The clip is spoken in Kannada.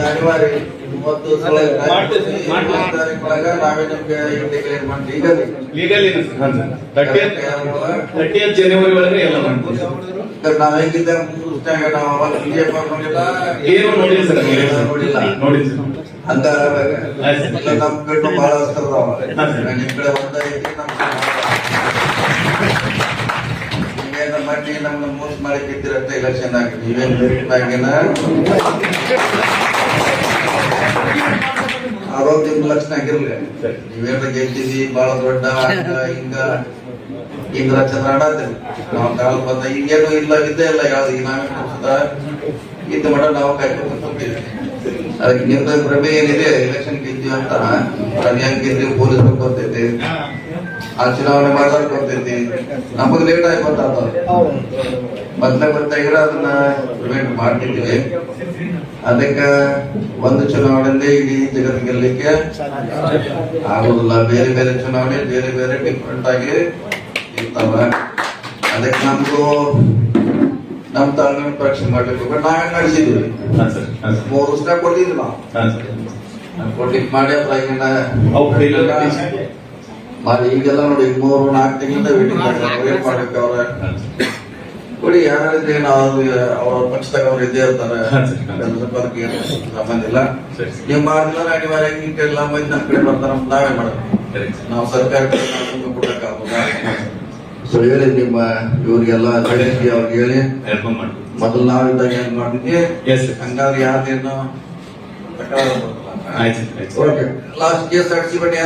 ಅನಿವಾರ್ಯ ಮೂವತ್ತು. ತಾರೀಕೊಳಗ ನಾವೇ ಜನವರಿ ಒಳಗೆ ಎಲ್ಲ ಮಾಡ್ತೀವಿ ನಾವ್ ಹೆಂಗಿದ್ದ ಮುಂಚಾಗ ನಾವು ಅವಾಗ ಬಿಜೆಪಿ ಏನು ಸರ್ ಸರ್ ಅಂತ ನಮ್ ಕಡೆ ಬಹಳ ಸರ್. ನಿಮ್ ಕಡೆ ಒಂದ ಐತಿ ನೀವೇನ ನಮ್ಮ ಮೋಸ ಮಾಡಿ ಗೆದ್ದಿರತ್ತೆ ಎಲೆಕ್ಷನ್ ಆಗಿ ನೀವೇನ್ ಆರೋಗ್ಯ ಲಕ್ಷಣ ಆಗಿರ್ಲಿ. ನೀವೇನ ಗೆದ್ದಿದಿ ಬಹಳ ದೊಡ್ಡ ಹಿಂಗ. ಹಿಂಗ ಚಂದ್ರ ಆಡಾತಿರಿ. ನಾವು ಕಾಲ ಬಂದ, ಹಿಂಗೇನು ಇಲ್ಲ ಇದ್ದೇ ಇಲ್ಲ, ಯಾವ್ದು ಈಗ ನಾವೇ ಇದ್ದ ಮಟ ನಾವು ಕಾಯ್ಕೊತೀವಿ ಅದಕ್ಕೆ ನಿಮ್ದ ಭ್ರಮೆ ಏನಿದೆ? ಎಲೆಕ್ಷನ್ ಗೆದ್ದಿವಿ ಅಂತ. ಅದು ಹೆಂಗ್ ಗೆದ್ದಿವಿ ಪೊಲೀಸರು ಗೊತ್ತೈತಿ ಆ ಚುನಾವಣೆ ಮಾಡಿದಾಗ ಗೊತ್ತೈತಿ ನಮಗ್ ಲೇಟ್ ಆಗಿ ಮತ್ತೆ ಮೊದ್ಲೇ ಇರ ಅದನ್ನ ಪ್ರಿವೆಂಟ್ ಮಾಡ್ತಿದ್ದೀವಿ ಅದಕ್ಕೆ ಒಂದು ಚುನಾವಣೆಯಲ್ಲಿ ಇಡೀ ಜಗತ್ ಗೆಲ್ಲಕ್ಕೆ ಆಗುದಿಲ್ಲ. ಬೇರೆ ಬೇರೆ ಚುನಾವಣೆ ಬೇರೆ ಬೇರೆ ಡಿಫ್ರೆಂಟ್ ಆಗಿ ಇರ್ತಾವ. ಅದಕ್ಕೆ ನಮಗೂ ನಮ್ ತಾಳ್ಮೆ ಪರೀಕ್ಷೆ ಮಾಡ್ಬೇಕು ಬಟ್ ನಾವೇ ನಡೆಸಿದ್ವಿ. ಮೂರು ವರ್ಷ ಕೊಟ್ಟಿದ್ವಿ ನಾವು. ಕೊಟ್ಟಿದ್ ಮಾಡಿ ಅದ್ರ ಅವು ಈಗೆಲ್ಲ ನೋಡಿ ಈಗ ಮೂರು ನಾಲ್ಕು ತಿಂಗಳಿಂದ ವೇಟಿಂಗ್ ವೇಟ್ ಮಾಡ್ಬೇಕು ಅವ್ರ? ನೋಡಿ ಯಾರಿದ್ರೆ ನಾವು ಅವ್ರ ಪಕ್ಷದಾಗ ಅವ್ರು ಇದ್ದೇ ಇರ್ತಾರೆ. ಬಂದಿಲ್ಲ ಏನು ಸಂಬಂಧ ಇಲ್ಲ. ನೀವು ಮಾಡಿದ್ರೆ ಅನಿವಾರ್ಯ ಹಿಂಗೆ ಎಲ್ಲ ಮಂದಿ ನಮ್ಮ ಕಡೆ ಬರ್ತಾರೆ ನಾವೇ ಕರೆಕ್ಟ್ ನಾವು ಸರ್ಕಾರ ಸೊ ಹೇಳಿ ನಿಮ್ಮ ಇವ್ರಿಗೆಲ್ಲ ಹೇಳಿ ಅವ್ರಿಗೆ ಹೇಳಿ. ನಾವು ಮೊದಲು ನಾವಿದ್ದಾಗ ಏನ್ ಮಾಡಿದ್ವಿ? ಹಂಗಾದ್ರೆ ಯಾರ್ದೇನು ಲಾಸ್ಟ್ ಕೇಸ್ ಅಡ್ಸಿ ಬನ್ನಿ